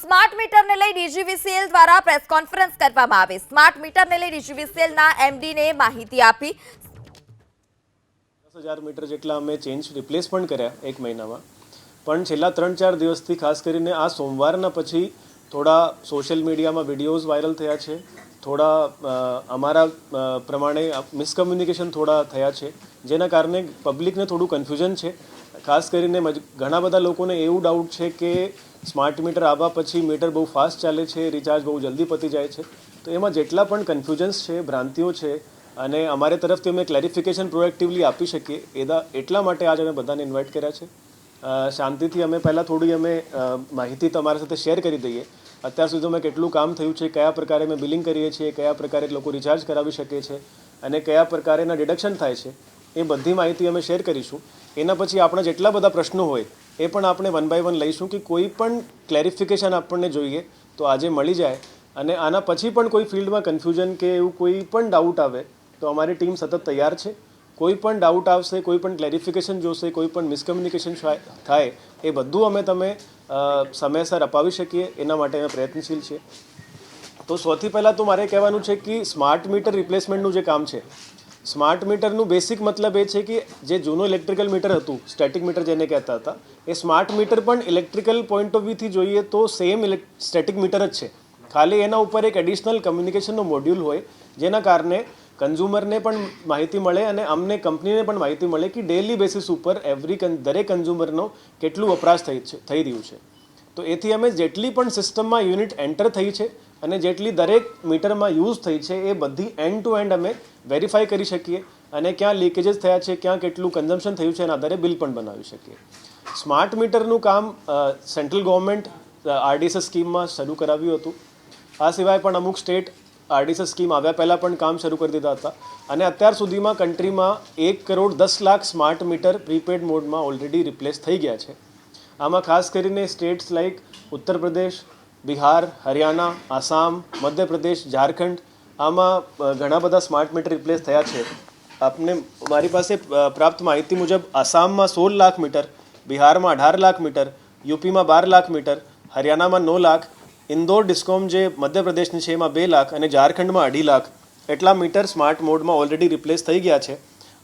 Smart મીટરને લઈ DGVCL દ્વારા press conference કરવામાં આવી. સ્માર્ટ મીટરને લઈ ડીજીવીસીએલના એમડીને માહિતી આપી. દસ હજાર મીટર જેટલા અમે ચેન્જ રિપ્લેસ પણ કર્યા એક મહિનામાં. પણ છેલ્લા ત્રણ ચાર દિવસથી ખાસ કરીને આ સોમવારના પછી થોડા સોશિયલ મીડિયામાં વિડીયોઝ વાયરલ થયા છે. થોડા અમારા પ્રમાણે મિસકમ્યુનિકેશન થોડા થયા છે. જેના કારણે પબ્લિકને થોડું કન્ફ્યુઝન છે. ખાસ કરીને ઘણા બધા લોકોને એવું ડાઉટ છે કે સ્માર્ટ મીટર આવવા પછી મીટર બહુ ફાસ્ટ ચાલે છે રિચાર્જ બહુ જલ્દી પતી જાય છે. તો એમાં જેટલા પણ કન્ફ્યુઝન્સ છે, ભ્રાંતિઓ છે, અને અમારે તરફથી અમે ક્લેરિફિકેશન પ્રોએક્ટિવલી આપી શકીએ, એદા, એટલા માટે આજે અમે બધાને ઇન્વાઇટ કર્યા છે. શાંતિથી અમે પહેલાં થોડી અમે માહિતી તમારા સાથે શેર કરી દઈએ. અત્યાર સુધી અમે કેટલું કામ થયું છે, કયા પ્રકારે અમે બિલિંગ કરીએ છીએ, કયા પ્રકારે લોકો રિચાર્જ કરાવી શકે છે, અને કયા પ્રકારેના ડિડક્શન થાય છે, એ બધી માહિતી અમે શેર કરીશું. એના પછી આપણા જેટલા બધા પ્રશ્નો હોય એ પણ આપણે વન બાય વન લઈશું કે કોઈ પણ ક્લેરિફિકેશન આપણને જોઈએ તો આજે મળી જાય. અને આના પછી પણ કોઈ ફિલ્ડમાં કન્ફ્યુઝન કે એવું કોઈ પણ ડાઉટ આવે તો અમારી ટીમ સતત તૈયાર છે. કોઈ પણ ડાઉટ આવશે, કોઈ પણ ક્લેરિફિકેશન જોશે, કોઈ પણ મિસકમ્યુનિકેશન થાય, એ બધું અમે તમે સમયસર અપાવી શકીએ. એના માટે અમે પ્રયત્નશીલ છીએ. તો સૌથી પહેલાં તો મારે કહેવાનું છે કે સ્માર્ટ મીટર રિપ્લેસમેન્ટનું જે કામ છે સ્માર્ટ મીટરનું બેસિક મતલબ એ છે કે જે જૂનું ઇલેક્ટ્રિકલ મીટર હતું સ્ટેટિક મીટર જેને કહેતા હતા, એ સ્માર્ટ મીટર પણ ઇલેક્ટ્રિકલ પોઈન્ટ ઓફ વ્યૂથી જોઈએ તો સેમ સ્ટેટિક મીટર જ છે. ખાલી એના ઉપર એક એડિશનલ કમ્યુનિકેશનનો મોડ્યુલ હોય, જેના કારણે કન્ઝ્યુમરને પણ માહિતી મળે અને અમને કંપનીને પણ માહિતી મળે કે ડેલી બેસિસ ઉપર એવરી દરેક કન્ઝ્યુમરનો કેટલું વપરાશ થઈ છે, થઈ રહ્યું છે. તો એથી અમે જેટલી પણ સિસ્ટમમાં યુનિટ એન્ટર થઈ છે અને જેટલી દરેક મીટરમાં યુઝ થઈ છે એ બધી એન્ડ ટુ એન્ડ અમે વેરીફાઈ કરી શકીએ અને ક્યાં લીકેજીસ થયા છે, ક્યાં કેટલું કન્ઝમ્પશન થયું છે એના આધારે બિલ પણ બનાવી શકીએ. સ્માર્ટ મીટરનું કામ સેન્ટ્રલ ગવર્મેન્ટ આરડીએસએસ સ્કીમમાં શરૂ કરાવ્યું હતું. આ સિવાય પણ અમુક સ્ટેટ આરડીએસએસ સ્કીમ આવ્યા પહેલાં પણ કામ શરૂ કરી દીધા હતા. અને અત્યાર સુધીમાં કન્ટ્રીમાં એક કરોડ દસ લાખ સ્માર્ટ મીટર પ્રીપેડ મોડમાં ઓલરેડી રિપ્લેસ થઈ ગયા છે. આમાં ખાસ કરીને સ્ટેટ્સ લાઇક ઉત્તર પ્રદેશ બિહાર, હરિયાણા, આસામ, મધ્યપ્રદેશ, ઝારખંડ, આમાં ઘણા બધા સ્માર્ટ મીટર રિપ્લેસ થયા છે. આપને મારી પાસે પ્રાપ્ત માહિતી મુજબ આસામમાં સોળ લાખ મીટર બિહારમાં અઢાર લાખ મીટર યુપીમાં બાર લાખ મીટર હરિયાણામાં નવ લાખ, ઇન્દોર ડિસ્કોમ જે મધ્યપ્રદેશની છે એમાં બે લાખ અને ઝારખંડમાં અઢી લાખ. એટલા મીટર સ્માર્ટ મોડમાં ઓલરેડી રિપ્લેસ થઈ ગયા છે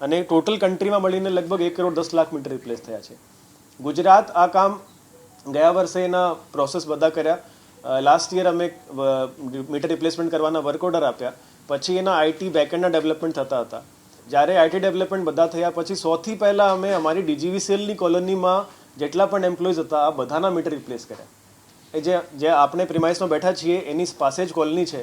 અને ટોટલ કન્ટ્રીમાં મળીને લગભગ એક કરોડ દસ લાખ મીટર રિપ્લેસ થયા છે. ગુજરાત આ કામ ગયા વર્ષે એના પ્રોસેસ બધા કર્યા. લાસ્ટ યર અમે મીટર રિપ્લેસમેન્ટ કરવાના વર્ક ઓર્ડર આપ્યા. પછી એના આઈટી બેકએન્ડના ડેવલપમેન્ટ થતા હતા. જ્યારે આઈટી ડેવલપમેન્ટ બધા થયા, પછી સૌથી પહેલાં અમે અમારી ડીજીવીસીએલની કોલોનીમાં જેટલા પણ એમ્પ્લોઈઝ હતા, આ બધાના મીટર રિપ્લેસ કર્યા. એ જે જે આપણે પ્રિમાઇસમાં બેઠા છીએ, એની પાસે જ કોલોની છે.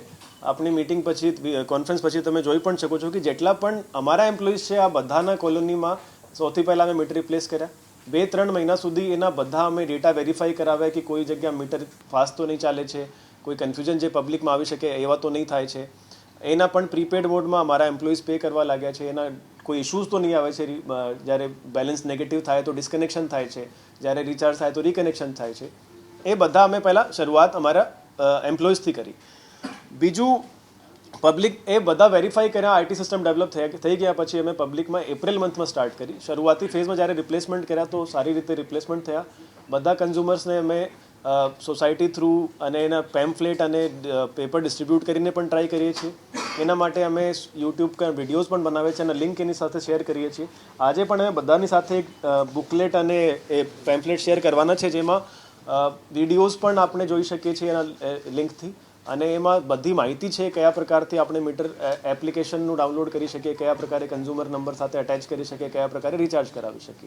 આપણી મીટિંગ પછી કોન્ફરન્સ પછી તમે જોઈ પણ શકો છો કે જેટલા પણ અમારા એમ્પ્લોઈઝ છે, આ બધાના કોલોનીમાં સૌથી પહેલાં અમે મીટર રિપ્લેસ કર્યા. બે ત્રણ મહિના સુધી એના બધા અમે ડેટા વેરીફાઈ કરાવ્યા કે કોઈ જગ્યા મીટર ફાસ્ટ તો નહીં ચાલે છે, કોઈ કન્ફ્યુઝન જે પબ્લિકમાં આવી શકે એવા તો નહીં થાય છે. એના પણ પ્રીપેડ મોડમાં અમારા એમ્પ્લોઈઝ પે કરવા લાગ્યા છે. એના કોઈ ઇશ્યુઝ તો નહીં આવે છે. જ્યારે બેલેન્સ નેગેટિવ થાય તો ડિસ્કનેક્શન થાય છે. જ્યારે રિચાર્જ થાય તો રિકનેક્શન થાય છે. એ બધા અમે પહેલાં શરૂઆત અમારા એમ્પ્લોઈઝથી કરી. બીજું પબ્લિક એ બધા વેરીફાઈ કર્યા આઈટી સિસ્ટમ ડેવલપ થયા થઈ ગયા પછી અમે પબ્લિકમાં એપ્રિલ મંથમાં સ્ટાર્ટ કરી. શરૂઆતી ફેઝમાં જ્યારે રિપ્લેસમેન્ટ કર્યા તો સારી રીતે રિપ્લેસમેન્ટ થયા. બધા કન્ઝ્યુમર્સને અમે સોસાયટી થ્રુ અને એના પેમ્ફલેટ અને પેપર ડિસ્ટ્રીબ્યુટ કરીને પણ ટ્રાય કરીએ છીએ. એના માટે અમે યુટ્યુબ પર વિડીયોઝ પણ બનાવે છે અને લિંક એની સાથે શેર કરીએ છીએ. આજે પણ અમે બધાની સાથે એક બુકલેટ અને એ પેમ્ફલેટ શેર કરવાના છે, જેમાં વિડીયોઝ પણ આપણે જોઈ શકીએ છીએ એના લિંકથી અને એમાં બધી માહિતી છે કયા પ્રકારથી આપણે મીટર એપ્લિકેશનનું ડાઉનલોડ કરી શકીએ, કયા પ્રકારે કન્ઝ્યુમર નંબર સાથે અટેચ કરી શકીએ, કયા પ્રકારે રિચાર્જ કરાવી શકીએ.